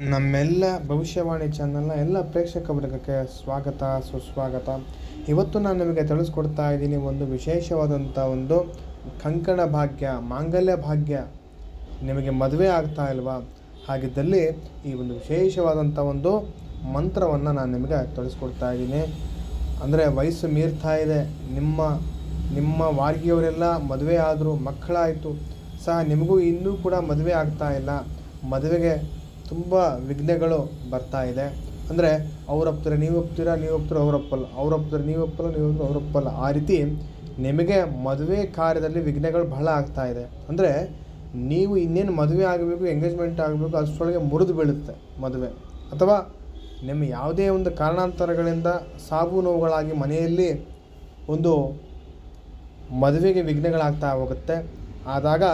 ನಮ್ಮೆಲ್ಲ ಭವಿಷ್ಯವಾಣಿ ಚಾನಲ್ನ ಎಲ್ಲ ಪ್ರೇಕ್ಷಕ ವರ್ಗಕ್ಕೆ ಸ್ವಾಗತ, ಸುಸ್ವಾಗತ. ಇವತ್ತು ನಾನು ನಿಮಗೆ ತಿಳಿಸ್ಕೊಡ್ತಾ ಇದ್ದೀನಿ ಒಂದು ವಿಶೇಷವಾದಂಥ ಒಂದು ಕಂಕಣ ಭಾಗ್ಯ, ಮಾಂಗಲ್ಯ ಭಾಗ್ಯ. ನಿಮಗೆ ಮದುವೆ ಆಗ್ತಾ ಇಲ್ವಾ? ಹಾಗಿದ್ದಲ್ಲಿ ಈ ಒಂದು ವಿಶೇಷವಾದಂಥ ಒಂದು ಮಂತ್ರವನ್ನು ನಾನು ನಿಮಗೆ ತಿಳಿಸ್ಕೊಡ್ತಾ ಇದ್ದೀನಿ. ಅಂದರೆ ವಯಸ್ಸು ಮೀರ್ತಾ ಇದೆ. ನಿಮ್ಮ ನಿಮ್ಮ ವಾರ್ಗಿಯವರೆಲ್ಲ ಮದುವೆ ಆದರೂ ಮಕ್ಕಳಾಯಿತು. ಸಹ ನಿಮಗೂ ಇನ್ನೂ ಕೂಡ ಮದುವೆ ಆಗ್ತಾ ಇಲ್ಲ. ಮದುವೆಗೆ ತುಂಬ ವಿಘ್ನಗಳು ಬರ್ತಾ ಇದೆ. ಅಂದರೆ ಅವ್ರು ನೀವು ಒಪ್ತೀರಾ, ನೀವು ಒಪ್ತೀರ, ಅವ್ರು ಒಪ್ಪಲ್ಲ. ನೀವು ಒಪ್ಪಲ್ಲ, ನೀವು ಒಪ್ತೀರ, ಅವ್ರು ಆ ರೀತಿ ನಿಮಗೆ ಮದುವೆ ಕಾರ್ಯದಲ್ಲಿ ವಿಘ್ನಗಳು ಬಹಳ ಆಗ್ತಾ ಇದೆ. ಅಂದರೆ ನೀವು ಇನ್ನೇನು ಮದುವೆ ಆಗಬೇಕು ಎಂಗೇಜ್ಮೆಂಟ್ ಆಗಬೇಕು, ಅಷ್ಟರೊಳಗೆ ಮುರಿದು ಬೀಳುತ್ತೆ ಮದುವೆ. ಅಥವಾ ನಿಮ್ಮ ಯಾವುದೇ ಒಂದು ಕಾರಣಾಂತರಗಳಿಂದ ಸಾವು ನೋವುಗಳಾಗಿ ಮನೆಯಲ್ಲಿ ಒಂದು ಮದುವೆಗೆ ವಿಘ್ನಗಳಾಗ್ತಾ ಹೋಗುತ್ತೆ. ಆದಾಗ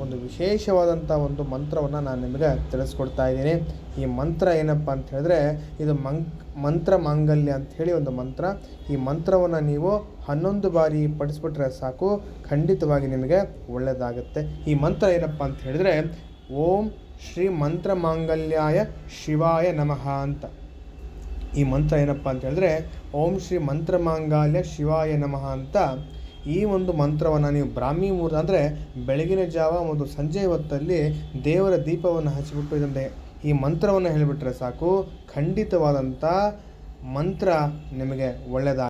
ಒಂದು ವಿಶೇಷವಾದಂಥ ಒಂದು ಮಂತ್ರವನ್ನು ನಾನು ನಿಮಗೆ ತಿಳಿಸ್ಕೊಡ್ತಾ ಇದ್ದೀನಿ. ಈ ಮಂತ್ರ ಏನಪ್ಪ ಅಂತ ಹೇಳಿದ್ರೆ, ಇದು ಮಂಕ್, ಮಂತ್ರ ಮಾಂಗಲ್ಯ ಅಂತ ಹೇಳಿ ಒಂದು ಮಂತ್ರ. ಈ ಮಂತ್ರವನ್ನು ನೀವು ಹನ್ನೊಂದು ಬಾರಿ ಪಡಿಸ್ಬಿಟ್ರೆ ಸಾಕು, ಖಂಡಿತವಾಗಿ ನಿಮಗೆ ಒಳ್ಳೆಯದಾಗುತ್ತೆ. ಈ ಮಂತ್ರ ಏನಪ್ಪ ಅಂತ ಹೇಳಿದ್ರೆ, ಓಂ ಶ್ರೀ ಮಂತ್ರ ಮಾಂಗಲ್ಯಾಯ ಶಿವಾಯ ನಮಃ ಅಂತ. ಈ ಮಂತ್ರ ಏನಪ್ಪ ಅಂತ ಹೇಳಿದ್ರೆ, ಓಂ ಶ್ರೀ ಮಂತ್ರ ಮಾಂಗಲ್ಯ ಶಿವಾಯ ನಮಃ ಅಂತ ಈ ಒಂದು ಮಂತ್ರವನ್ನು ನೀವು ಬ್ರಾಹ್ಮಿ ಮುಹೂರ್ತ ಅಂದರೆ ಬೆಳಗಿನ ಜಾವ ಮತ್ತು ಸಂಜೆ ಹೊತ್ತಲ್ಲಿ ದೇವರ ದೀಪವನ್ನು ಹಚ್ಚಿಬಿಟ್ಟು ಇದನ್ನು ಈ ಮಂತ್ರವನ್ನು ಹೇಳಿಬಿಟ್ರೆ ಸಾಕು. ಖಂಡಿತವಾದಂಥ ಮಂತ್ರ ನಿಮಗೆ ಒಳ್ಳೆಯದಾಗ